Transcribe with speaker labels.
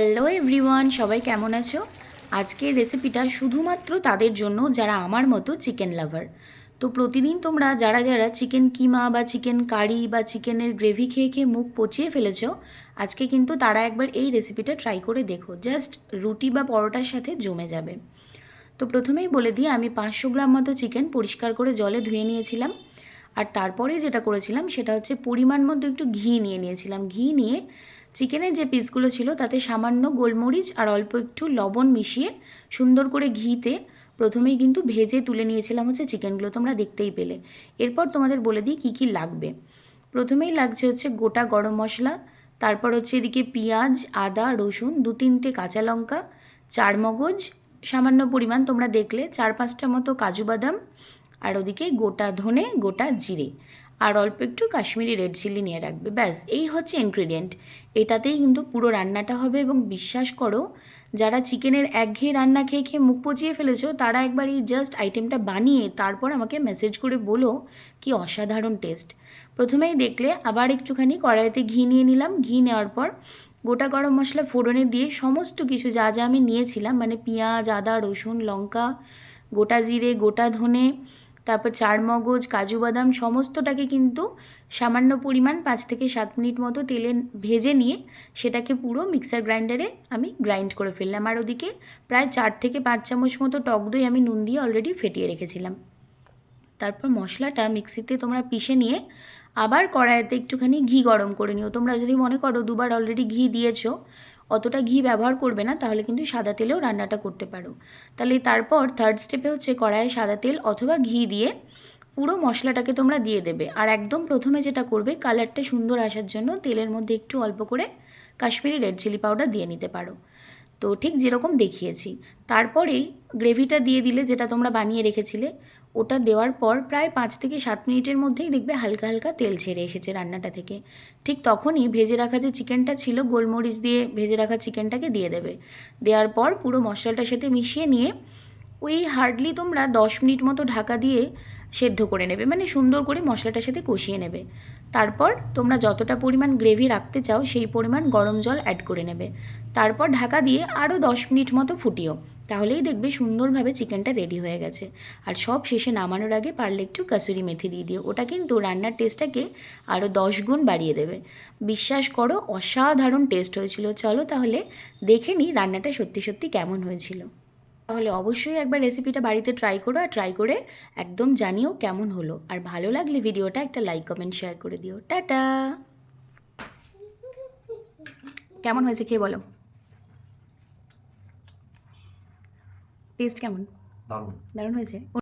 Speaker 1: Hello everyone সবাই কেমন আছো? আজকের রেসিপিটা শুধুমাত্র তাদের জন্য যারা আমার মতো চিকেন লাভার তো প্রতিদিন তোমরা যারা যারা চিকেন কিমা বা চিকেন কারি বা চিকেনের গ্রেভি খেয়ে খেয়ে মুখ পচিয়ে ফেলেছো, আজকে কিন্তু তারা একবার এই রেসিপিটা ট্রাই করে দেখো জাস্ট রুটি বা পরোটার সাথে জমে যাবে। তো প্রথমেই বলে দিই, আমি পাঁচশো গ্রাম মতো চিকেন পরিষ্কার করে জলে ধুয়ে নিয়েছিলাম। আর তারপরে যেটা করেছিলাম, সেটা হচ্ছে পরিমাণ মতো একটু ঘি নিয়ে নিয়েছিলাম। ঘি নিয়ে চিকেনের যে পিসগুলো ছিল, তাতে সামান্য গোলমরিচ আর অল্প একটু লবণ মিশিয়ে সুন্দর করে ঘিতে প্রথমেই কিন্তু ভেজে তুলে নিয়েছিলাম হচ্ছে চিকেনগুলো তোমরা দেখতেই পেলে। এরপর তোমাদের বলে দিই কী কী লাগবে। প্রথমেই লাগছে হচ্ছে গোটা গরম মশলা, তারপর হচ্ছে এদিকে পেঁয়াজ, আদা, রসুন, দু তিনটে কাঁচা লঙ্কা চার মগজ সামান্য পরিমাণ তোমরা দেখলে, চার পাঁচটা মতো কাজু বাদাম আর ওদিকে গোটা ধনে, গোটা জিরে। আর অল্প একটু কাশ্মীরি রেড চিলি নিয়ে রাখবে। ব্যাস, এই হচ্ছে ইনগ্রিডিয়েন্ট এটাতেই কিন্তু পুরো রান্নাটা হবে এবং বিশ্বাস করো, যারা চিকেনের একঘেয়ে রান্না খেয়ে খেয়ে মুখ পচিয়ে ফেলেছো, তারা একবার এই জাস্ট আইটেমটা বানিয়ে তারপর আমাকে মেসেজ করে বলো কি অসাধারণ টেস্ট প্রথমেই দেখলে আবার একটুখানি কড়াইতে ঘি নিয়ে নিলাম। ঘি নেওয়ার পর গোটা গরম মশলা ফোড়নে দিয়ে সমস্ত কিছু যা যা আমি নিয়েছিলাম মানে পেঁয়াজ, আদা, রসুন, লঙ্কা, গোটা জিরে, গোটা ধনে তারপর চার মগজ কাজু বাদাম সমস্তটাকে কিন্তু সামান্য পরিমাণ পাঁচ থেকে সাত মিনিট মতো তেলে ভেজে নিয়ে সেটাকে পুরো মিক্সার গ্রাইন্ডারে আমি গ্রাইন্ড করে ফেললাম। আর ওদিকে প্রায় চার থেকে পাঁচ চামচ মতো টক দই আমি নুন দিয়ে অলরেডি ফেটিয়ে রেখেছিলাম। তারপর মশলাটা মিক্সিতে তোমরা পিষে নিয়ে আবার কড়াইতে একটুখানি ঘি গরম করে নিও। তোমরা যদি মনে করো দুবার অলরেডি ঘি দিয়েছ অতটা ঘি ব্যবহার করবে না, তাহলে কিন্তু সাদা তেলেও রান্নাটা করতে পারো। তাহলে তারপর থার্ড স্টেপে হচ্ছে কড়াইয়ে সাদা তেল অথবা ঘি দিয়ে পুরো মশলাটাকে তোমরা দিয়ে দেবে। আর একদম প্রথমে যেটা করবে কালারটা সুন্দর আসার জন্য তেলের মধ্যে একটু অল্প করে কাশ্মীরি রেড চিলি পাউডার দিয়ে নিতে পারো। তো ঠিক যেরকম দেখিয়েছি। তারপরেই গ্রেভিটা দিয়ে দিলে যেটা তোমরা বানিয়ে রেখেছিলে ওটা দেওয়ার পর প্রায় পাঁচ থেকে সাত মিনিটের মধ্যেই দেখবে হালকা হালকা তেল ছেড়ে এসেছে রান্নাটা থেকে। ঠিক তখনই ভেজে রাখা যে চিকেনটা ছিল, গোলমরিচ দিয়ে ভেজে রাখা চিকেনটাকে দিয়ে দেবে। দেওয়ার পর পুরো মশলাটার সাথে মিশিয়ে নিয়ে ওই হার্ডলি তোমরা দশ মিনিট মতো ঢাকা দিয়ে সেদ্ধ করে নেবে মানে সুন্দর করে মশলাটার সাথে কষিয়ে নেবে। তারপর তোমরা যতটা পরিমাণ গ্রেভি রাখতে চাও, সেই পরিমাণ গরম জল অ্যাড করে নেবে। তারপর ঢাকা দিয়ে আরও দশ মিনিট মতো ফুটিও। তাহলেই দেখবে সুন্দরভাবে চিকেনটা রেডি হয়ে গেছে। আর সব শেষে নামানোর আগে পারলে একটু কাসুরি মেথি দিয়ে দিও। ওটা কিন্তু রান্নার টেস্টটাকে আরও দশ গুণ বাড়িয়ে দেবে। বিশ্বাস করো, অসাধারণ টেস্ট হয়েছিল। চলো তাহলে দেখে নিই রান্নাটা সত্যি সত্যি কেমন হয়েছিল। তাহলে অবশ্যই একবার রেসিপিটা বাড়িতে ট্রাই করো আর ট্রাই করে একদম জানিও কেমন হলো। আর ভালো লাগলে ভিডিওটা একটা লাইক কমেন্ট শেয়ার করে দিও। টাটা! কেমন হয়েছে খেয়ে বলো? টেস্ট কেমন?
Speaker 2: দারুণ।
Speaker 1: দারুণ হয়েছে।